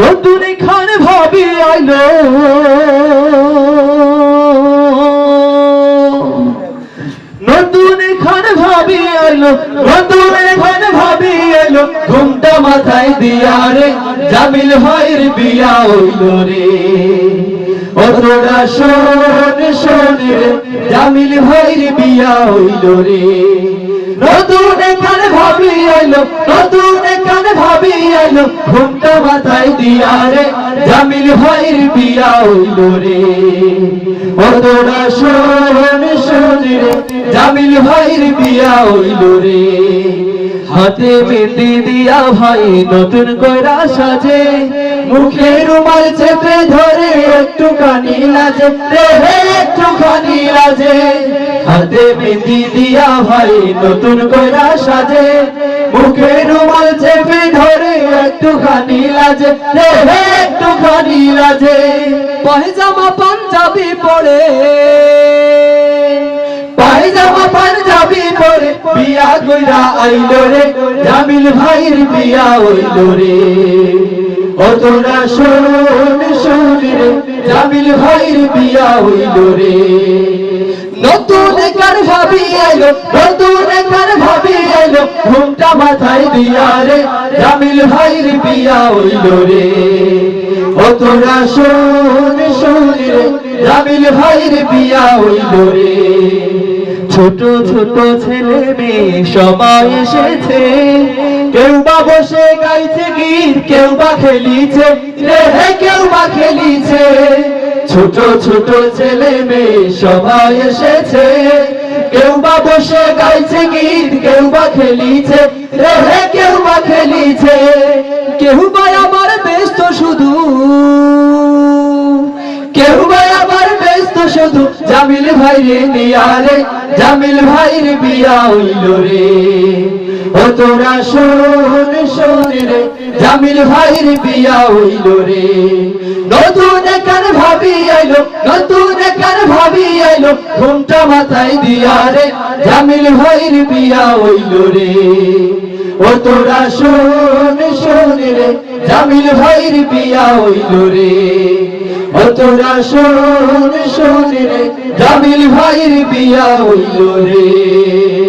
নতুন এখানে ভাবি আইলো। নতুন এখানে ভাবি আইলো নতুন এখানে ভাবি আইলো, ঘুমটা মাথায় দিয়া রে, জামিল ভাইয়ের বিয়া হইল রে। ও তোরা শোন শোন রে, জামিল ভাইয়ের বিয়া হইল রে। নতুন এখানে ভাবি আইলো নতুন ঘুমটা মাথায় দিয়া রে, জামিল বিয়া হইল রে। রে, জামিল বিয়া হইল রে। হাতে মেহেন্দি দিয়া ভাই নতুন কইরা সাজে মুখে রুমাল চেপে ধরে একটু কানি লাজে রে একটু কানি লাজে হাতে মেহেন্দি দিয়া ভাই নতুন কইরা সাজে মুখে রুমাল চেপে ধরে একটু কানি লাজে। রে হে একটু কানি লাজে। পায়জামা, পাঞ্জাবি পরে। পায়জামা, পাঞ্জাবি পরে। বিয়া কইরা রে, জামিল বিয়া হইল রে। ও তোরা শোন শোন রে, জামিল ভাইয়ের বিয়া হইল রে। নতুন কার ভাবি আইলো নতুন কার ভাবি ঘুমটা মাথায় দিয়া রে, জামিল ভাইয়ের বিয়া হইল রে। ও তোরা শোন শোন রে, জামিল ভাইয়ের বিয়া হইল রে। ছোট ছোট ছেলে মেয়ে সবাই এসেছে। কেউ বা বসে গাইছে গীত, কেউ বা খেলিছে, রে কেউ বা খেলিছে। ছোট ছোট ছেলে মেয়ে সবাই এসেছে। কেউ বা বসে গাইছে গীত কেউ বা খেলিছে রে হে কেউ বা খেলিছে। কেউ বা আমার ব্যস্ত শুধু। কেউ বা আবার ব্যস্ত শুধু জামিল ভাই রে নিয়ারে জামিল ভাইয়ের বিয়া হইল রে। ও তোরা শোন শোন রে জামিল ভাইয়ের বিয়া হইল রে। নতুন কার ভাবি আইলো নতুন কার আইলো ঘুমটা মাথায় দিয়া রে, জামিল ভাইয়ের বিয়া হইল রে। ও তোরা শোন শোন রে, জামিল ভাইয়ের বিয়া হইল রে। ও তোরা শোন শোন রে, জামিল ভাইয়ের বিয়া হইল রে।